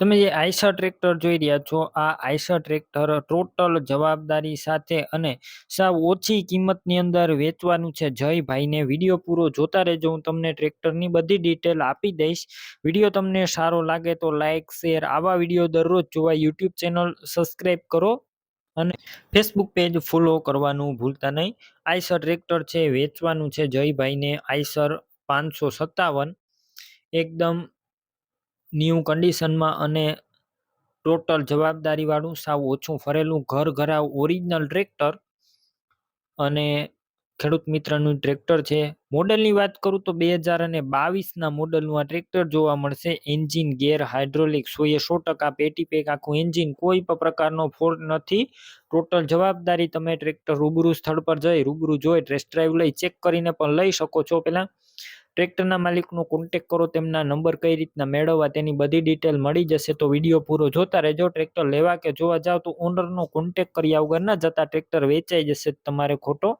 તમે જે Eicher tractor જોઈ રહ્યા છો, આ આઈસર ટ્રેક્ટર ટોટલ જવાબદારી સાથે અને સાવ ઓછી કિંમતની અંદર વેચવાનું છે. જયભાઈને વીડિયો પૂરો જોતા રહેજો. હું તમને ટ્રેક્ટરની બધી ડિટેલ આપી દઈશ. વીડિયો તમને સારો લાગે તો લાઇક શેર, આવા વીડિયો દરરોજ જોવા યુટ્યુબ ચેનલ સબસ્ક્રાઈબ કરો અને ફેસબુક પેજ ફોલો કરવાનું ભૂલતા નહીં. આઈસર ટ્રેક્ટર છે, વેચવાનું છે. જયભાઈને આઈસર પાંચસો સત્તાવન. એકદમ ન્યૂ કન્ડિશનમાં અને ટોટલ જવાબદારીવાળું સાવ ઓછું ફરેલું ઘર ઘરાવ ઓરિજિનલ ટ્રેક્ટર અને ખેડૂત મિત્રનું ટ્રેક્ટર છે. મોડલની વાત કરું તો બે હજાર અને બાવીસના મોડલનું આ ટ્રેક્ટર જોવા મળશે. એન્જિન ગેર હાઇડ્રોલિક સો એ સો ટકા પેટી પેક આખું એન્જિન કોઈ પણ પ્રકારનો ફોલ્ટ નથી. ટોટલ જવાબદારી તમે ટ્રેક્ટર રૂબરૂ સ્થળ પર જઈ રૂબરૂ જોઈ ટેસ્ટ ડ્રાઈવ લઈ ચેક કરીને પણ લઈ શકો છો. પહેલાં ટ્રેક્ટરના માલિકનો કોન્ટેક કરો, તેમના નંબર કઈ રીતના મેળવવા, તેની બધી ડિટેલ મળી જશે તો વીડિયો પૂરો જોતા રહેજો. ટ્રેક્ટર લેવા કે જોવા જાવ તો ઓનરનો કોન્ટેક કર્યા વગર ના જતા ટ્રેક્ટર વેચાઈ જશે તમારે ખોટો.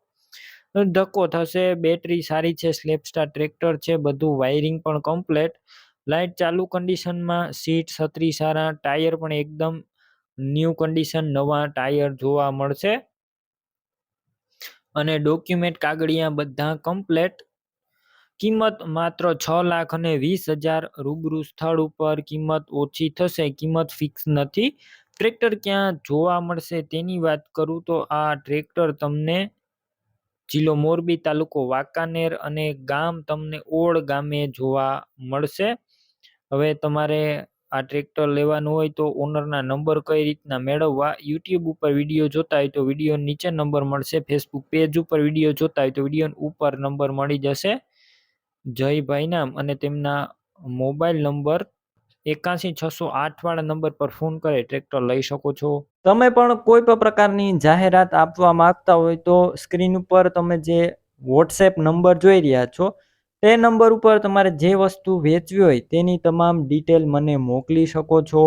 ધક્કો થશે બેટરી સારી છે સ્લેપ સ્ટાર ટ્રેક્ટર છે, બધું વાયરિંગ પણ કમ્પ્લેટ લાઇટ ચાલુ કન્ડિશનમાં સીટ છત્રી સારા ટાયર પણ એકદમ ન્યૂ કન્ડિશન નવા ટાયર જોવા મળશે. અને ડોક્યુમેન્ટ કાગળિયા બધા કમ્પ્લેટ કિંમત માત્ર છ લાખ અને વીસ હજાર રૂબરૂ સ્થળ ઉપર કિંમત ઓછી થશે, કિંમત ફિક્સ નથી. ટ્રેક્ટર ક્યાં જોવા મળશે તેની વાત કરું તો આ ટ્રેક્ટર તમને જિલ્લો મોરબી તાલુકો વાંકાનેર અને ગામ તમને ઓળ ગામે જોવા મળશે. હવે તમારે આ ટ્રેક્ટર લેવાનું હોય તો ઓનરના નંબર કઈ રીતના મેળવવા, યુટ્યુબ ઉપર વીડિયો જોતા હોય તો વીડિયો નીચે નંબર મળશે, ફેસબુક પેજ ઉપર વીડિયો જોતા હોય તો વીડિયો ઉપર નંબર મળી જશે. જયભાઈ નામ અને તેમના મોબાઈલ નંબર એકાસી છસો આઠ વાળા નંબર પર ફોન કરે, ટ્રેક્ટર લઈ શકો છો. તમે પણ કોઈ પણ પ્રકારની જાહેરાત આપવા માંગતા હોય તો સ્ક્રીન ઉપર તમે જે વોટ્સએપ નંબર જોઈ રહ્યા છો, તે નંબર ઉપર તમારે જે વસ્તુ વેચવી હોય તેની તમામ ડિટેલ મને મોકલી શકો છો.